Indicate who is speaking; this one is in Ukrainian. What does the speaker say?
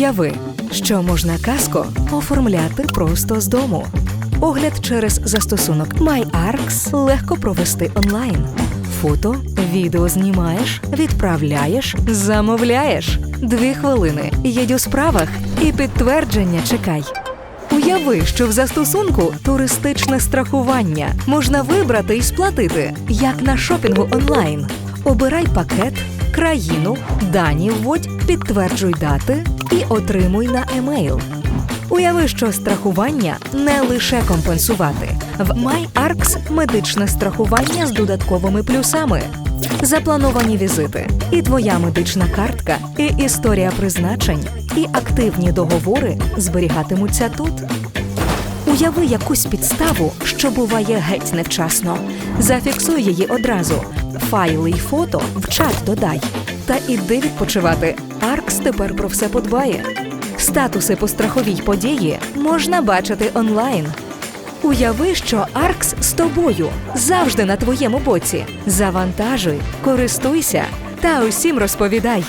Speaker 1: Уяви, що можна казко оформляти просто з дому. Огляд через застосунок MyArcs легко провести онлайн. Фото, відео знімаєш, відправляєш, замовляєш. Дві хвилини. Їдь у справах і підтвердження чекай. Уяви, що в застосунку туристичне страхування можна вибрати і сплатити, як на шопінгу онлайн. Обирай пакет, країну, дані вводь, підтверджуй дати і отримуй на емейл. Уяви, що страхування не лише компенсувати. В MyArcs медичне страхування з додатковими плюсами. Заплановані візити, і твоя медична картка, і історія призначень, і активні договори зберігатимуться тут. Уяви якусь підставу, що буває геть невчасно. Зафіксуй її одразу. Файли й фото в чат додай. Та іди відпочивати. Аркс тепер про все подбає. Статуси по страховій події можна бачити онлайн. Уяви, що Аркс з тобою завжди на твоєму боці. Завантажуй, користуйся та усім розповідай.